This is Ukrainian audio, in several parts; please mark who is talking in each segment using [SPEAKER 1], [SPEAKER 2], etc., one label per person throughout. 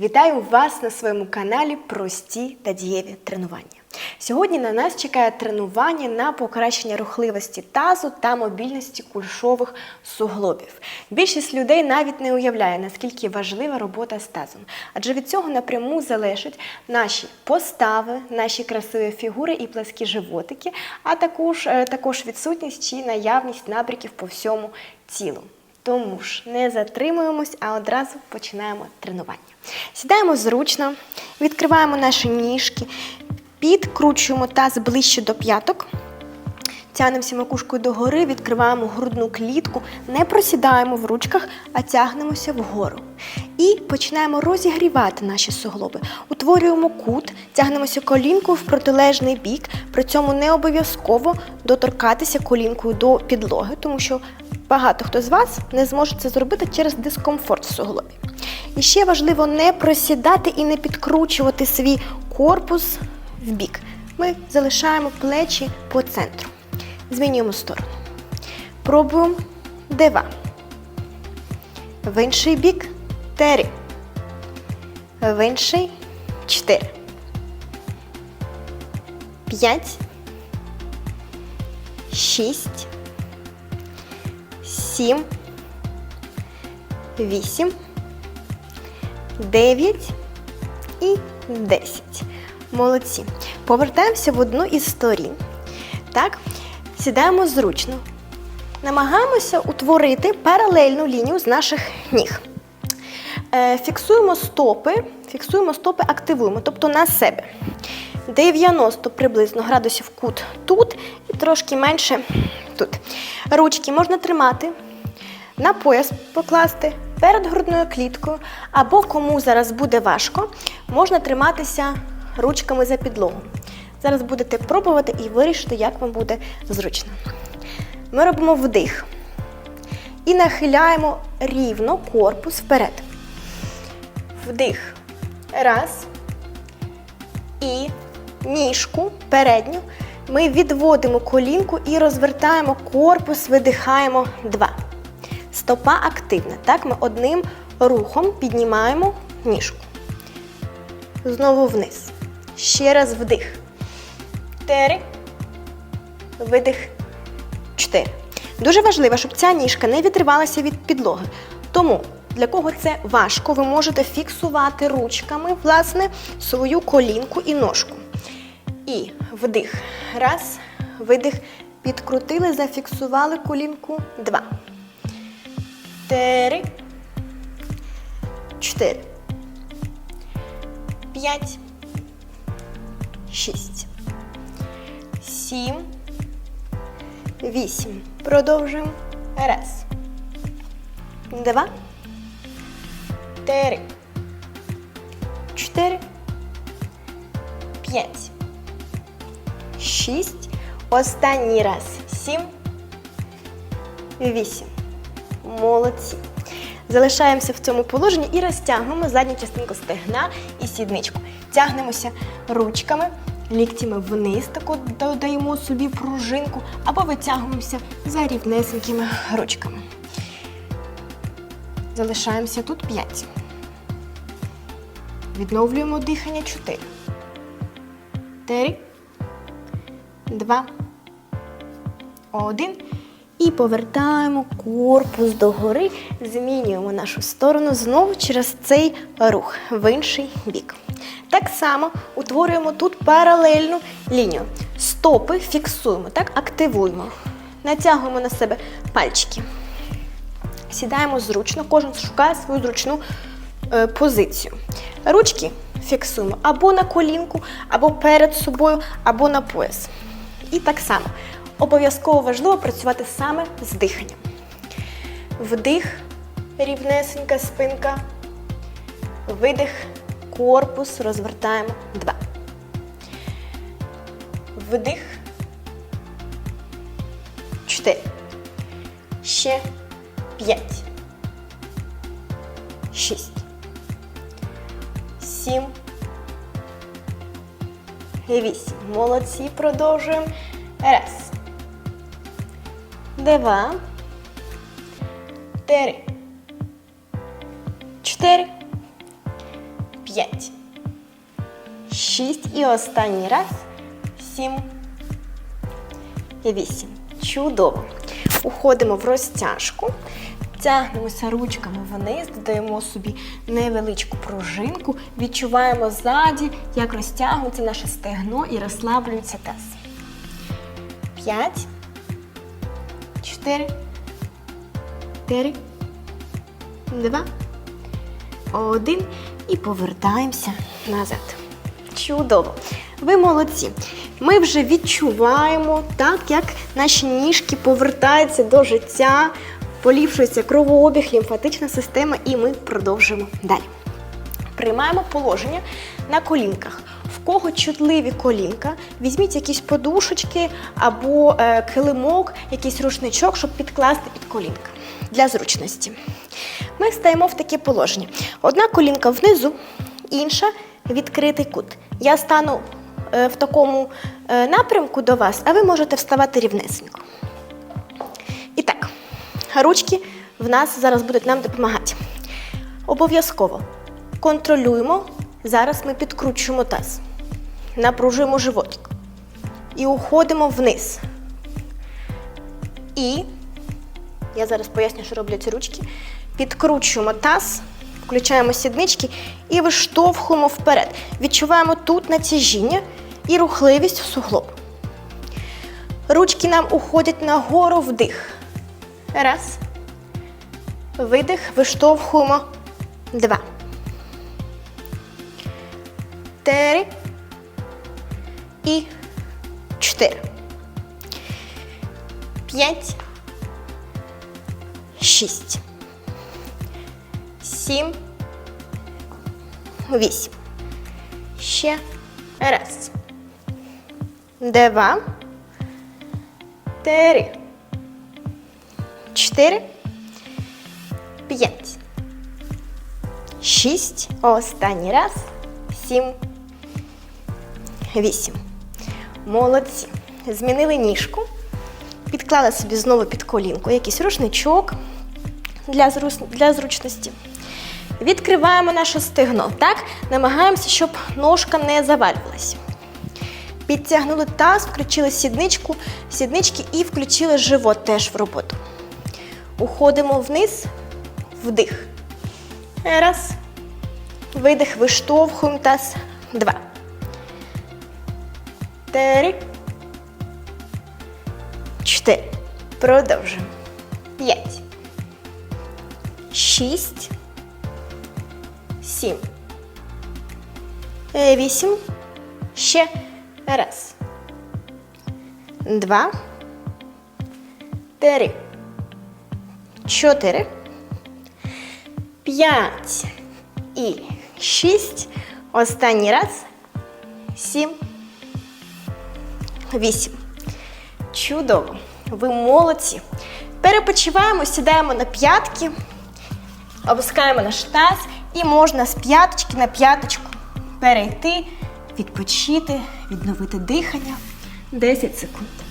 [SPEAKER 1] Вітаю вас на своєму каналі Прості та дієві тренування. Сьогодні на нас чекає тренування на покращення рухливості тазу та мобільності кульшових суглобів. Більшість людей навіть не уявляє, наскільки важлива робота з тазом, адже від цього напряму залежать наші постави, наші красиві фігури і пласкі животики, а також, е, також відсутність чи наявність набряків по всьому тілу. Тому ж не затримуємось, а одразу починаємо тренування. Сідаємо зручно, відкриваємо наші ніжки, підкручуємо таз ближче до п'яток. Тягнемося макушкою догори, відкриваємо грудну клітку, не просідаємо в ручках, а тягнемося вгору. І починаємо розігрівати наші суглоби. Утворюємо кут, тягнемося колінкою в протилежний бік, при цьому не обов'язково доторкатися колінкою до підлоги, тому що багато хто з вас не зможе це зробити через дискомфорт в суглобі. І ще важливо не просідати і не підкручувати свій корпус в бік. Ми залишаємо плечі по центру. Змінюємо сторону. Пробуємо два. В інший бік три. В інший чотири. П'ять. Шість. Сім. Вісім. Дев'ять і десять. Молодці. Повертаємося в одну із сторін. Так, сідаємо зручно. Намагаємося утворити паралельну лінію з наших ніг. Е, Фіксуємо стопи, фіксуємо стопи, активуємо, тобто на себе. 90 приблизно градусів кут тут і трошки менше тут. Ручки можна тримати, на пояс покласти перед грудною кліткою, або кому зараз буде важко, можна триматися ручками за підлогу. Зараз будете пробувати і вирішити, як вам буде зручно. Ми робимо вдих і нахиляємо рівно корпус вперед. Вдих. Раз. І ніжку передню ми відводимо колінку і розвертаємо корпус, видихаємо два. Стопа активна. Так, ми одним рухом піднімаємо ніжку. Знову вниз. Ще раз вдих. Чотири. Видих. Чотири. Дуже важливо, щоб ця ніжка не відривалася від підлоги. Тому, для кого це важко, ви можете фіксувати ручками, власне, свою колінку і ножку. І вдих. Раз. Видих. Підкрутили, зафіксували колінку. Два. Три. Чотири. П'ять. Шість. Сім. Вісім. Продовжуємо. Раз. Два. Три. Чотири. П'ять. Шість. Останній раз. Сім. Вісім. Молодці. Залишаємося в цьому положенні і розтягнемо задню частинку стегна і сідничку. Тягнемося ручками, ліктями вниз, тако додаємо собі пружинку, або витягуємося за рівнесенькими ручками. Залишаємося тут 5. Відновлюємо дихання 4. 3. 2. 1. І повертаємо корпус догори, змінюємо нашу сторону знову через цей рух в інший бік. Так само утворюємо тут паралельну лінію. Стопи фіксуємо, так, активуємо. Натягуємо на себе пальчики. Сідаємо зручно, кожен шукає свою зручну е, позицію. Ручки фіксуємо або на колінку, або перед собою, або на пояс. І так само. Обов'язково важливо працювати саме з диханням. Вдих, рівнесенька спинка. Видих, корпус розвертаємо. Два. Вдих. Чотири. Ще п'ять. Шість. Сім. Вісім. Молодці. Продовжуємо. Раз. Два. Три. Чотири. П'ять. Шість. І останній раз. Сім. І вісім. Чудово. Уходимо в розтяжку. Тягнемося ручками вниз, додаємо собі невеличку пружинку, відчуваємо ззаді, як розтягується наше стегно і розслаблюється таз. П'ять. Чотири. Три. Два. Один. І повертаємося назад. Чудово. Ви молодці. Ми вже відчуваємо, так, як наші ніжки повертаються до життя, поліпшується кровообіг, лімфатична система, і ми продовжуємо далі. Приймаємо положення на колінках. Кого чутливі колінка, візьміть якісь подушечки або е, килимок, якийсь рушничок, щоб підкласти під колінка для зручності. Ми стаємо в таке положення. Одна колінка внизу, інша відкритий кут. Я стану е, в такому е, напрямку до вас, а ви можете вставати рівнесенько. І так, ручки в нас зараз будуть нам допомагати. Обов'язково контролюємо. Зараз ми підкручуємо таз, напружуємо животик і уходимо вниз. І я зараз поясню, що роблять ці ручки. Підкручуємо таз, включаємо сіднички і виштовхуємо вперед. Відчуваємо тут натяжіння і рухливість в суглоб. Ручки нам уходять нагору вдих. Раз. Видих, виштовхуємо. Два. Три. І чотири. П'ять. Шість. Сім. Вісім. Ще раз. Два. Три. Чотири. П'ять. Шість. Останній раз. Сім. Вісім. Молодці. Змінили ніжку. Підклали собі знову під колінку якийсь рушничок для, для зручності. Відкриваємо наше стегно. Так? Намагаємося, щоб ножка не завалювалася. Підтягнули таз, включили сідничку, сіднички і включили живот теж в роботу. Уходимо вниз, вдих. Раз. Видих, виштовхуємо таз. Два. Три. Чотири. Продовжуємо. П'ять. Шість. Сім. Вісім. Ще раз. Два. Три. Чотири. П'ять. І шість. Останній раз. Сім. Вісім. Чудово. Ви молодці. Перепочиваємо, сідаємо на п'ятки, опускаємо наш таз і можна з п'яточки на п'яточку перейти, відпочити, відновити дихання. 10 секунд.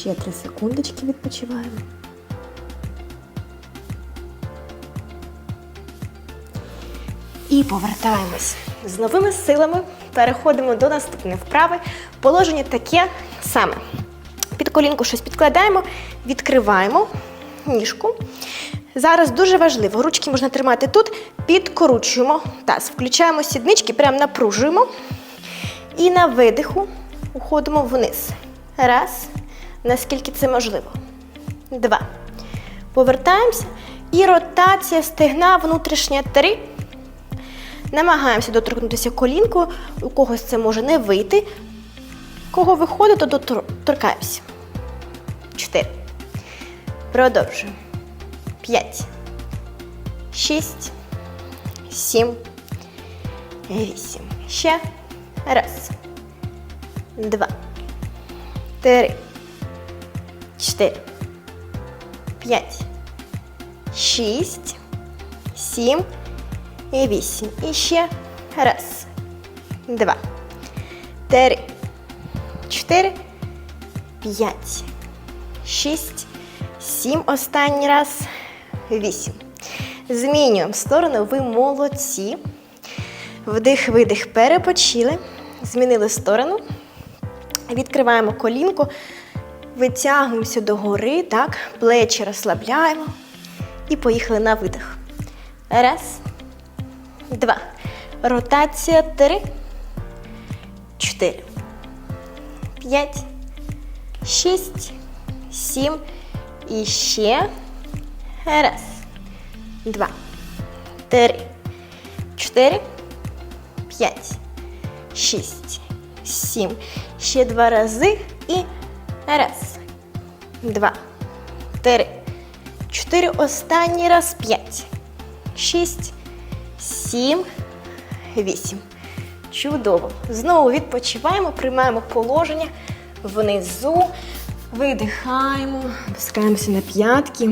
[SPEAKER 1] Ще 3 секундочки відпочиваємо. І повертаємось. З новими силами переходимо до наступної вправи. Положення таке саме. Під колінку щось підкладаємо, відкриваємо ніжку. Зараз дуже важливо, ручки можна тримати тут, підкручуємо таз, включаємо сіднички, прямо напружуємо. І на видиху уходимо вниз. Раз, наскільки це можливо. Два. Повертаємося. І ротація стегна внутрішня. Три. Намагаємося доторкнутися колінкою. У когось це може не вийти. Кого виходить, то доторкаємося. Чотири. Продовжуємо. П'ять. Шість. Сім. Вісім. Ще. Раз. Два. Три. Чотири. П'ять. Шість. Сім. і вісім. І ще. Раз, два, три, чотири, п'ять, шість, сім. Останній раз. Вісім. Змінюємо сторону. Ви молодці. Вдих, видих, перепочили. Змінили сторону. Відкриваємо колінку. Витягуємося догори, так, плечі розслабляємо. І поїхали на видих. Раз, два. Ротація. Три, чотири, п'ять, шість, сім. І ще. Раз, два, три, чотири, п'ять, шість, сім. Ще два рази. І раз, два, три, чотири. Останній раз. П'ять, шість, сім, вісім. Чудово. Знову відпочиваємо, приймаємо положення внизу. Видихаємо, опускаємося на п'ятки.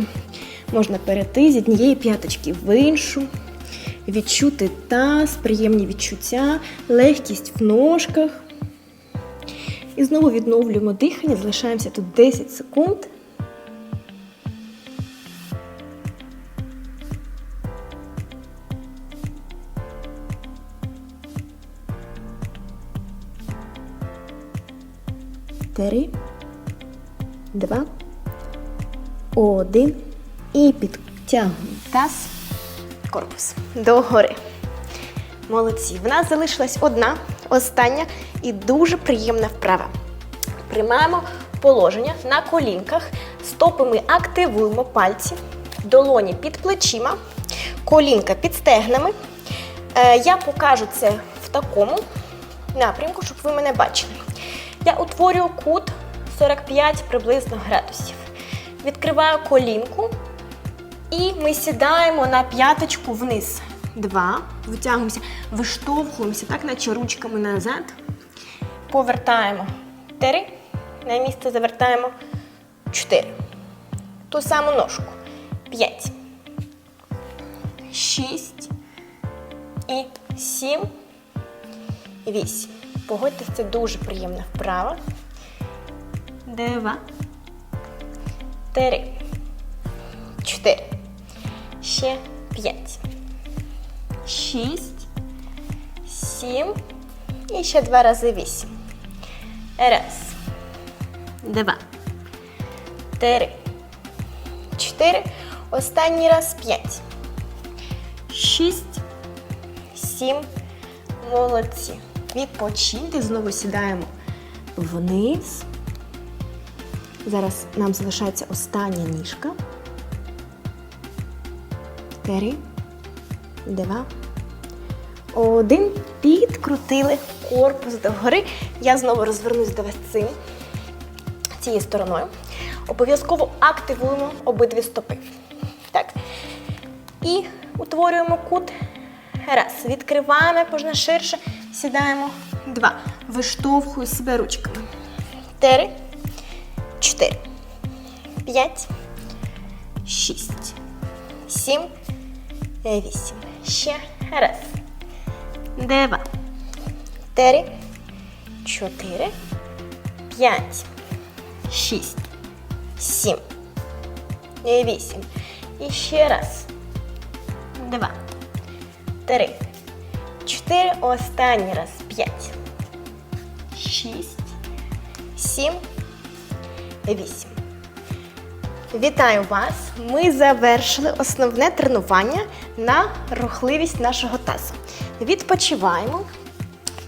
[SPEAKER 1] Можна перейти з однієї п'яточки в іншу. Відчути таз, приємні відчуття, легкість в ножках. І знову відновлюємо дихання, залишаємося тут 10 секунд. Три, два, один. І підтягуємо таз, корпус догори. Молодці. В нас залишилась одна, остання і дуже приємна вправа. Приймаємо положення на колінках. Стопи ми активуємо пальці, долоні під плечима, колінка під стегнами. Е, Я покажу це в такому напрямку, щоб ви мене бачили. Я утворюю кут 45 приблизно градусів. Відкриваю колінку і ми сідаємо на п'яточку вниз. Два. Витягуємося, виштовхуємося, так, наче ручками назад. Повертаємо. Три. На місце завертаємо. Чотири. Ту саму ножку. П'ять. Шість. І сім. Вісім. Погодьтесь, це дуже приємна вправа. Два. Три. Чотири. Ще п'ять. Шість. Сім. І ще два рази вісім. Раз. Два. Три. Чотири. Останній раз п'ять. Шість. Сім. Молодці. Відпочиньте. Знову сідаємо вниз. Зараз нам залишається остання ніжка. Три, два, один. Підкрутили корпус догори. Я знову розвернусь до вас цим, цією стороною. Обов'язково активуємо обидві стопи. Так. І утворюємо кут. Раз. Відкриваємо як можна ширше. Сідаємо. Два. Виштовхую себе ручками. Три. Чотири. П'ять. Шість. Сім. Вісім. Ще раз. Два. Три. Чотири. П'ять. Шість. Сім. Вісім. І ще раз. Два. Три. Чотири. Останній раз. П'ять. Шість. Сім. Вісім. Вітаю вас! Ми завершили основне тренування на рухливість нашого тазу. Відпочиваємо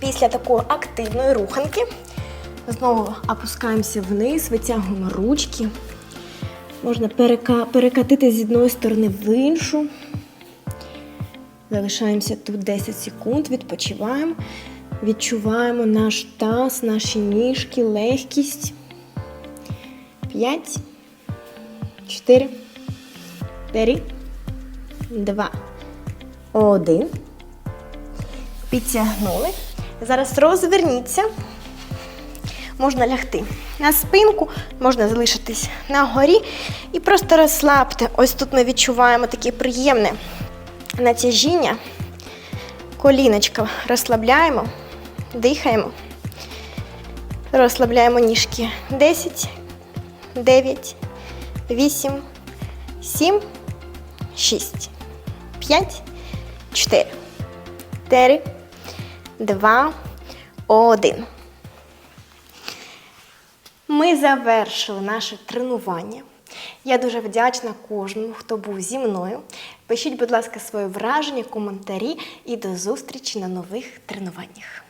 [SPEAKER 1] після такої активної руханки. Знову опускаємося вниз, витягуємо ручки. Можна перекатити з одної сторони в іншу. Залишаємося тут 10 секунд, відпочиваємо. Відчуваємо наш таз, наші ніжки, легкість. 5, 4, 3, 2, 1. Підтягнули. Зараз розверніться. Можна лягти на спинку, можна залишитись на горі і просто розслабте. Ось тут ми відчуваємо таке приємне натяжіння Коліночка розслабляємо, дихаємо. Розслабляємо ніжки. 10, 9, 8, 7, 6, 5, 4, 4, 2, 1. Ми завершили наше тренування. Я дуже вдячна кожному, хто був зі мною. Пишіть, будь ласка, свої враження, коментарі і до зустрічі на нових тренуваннях.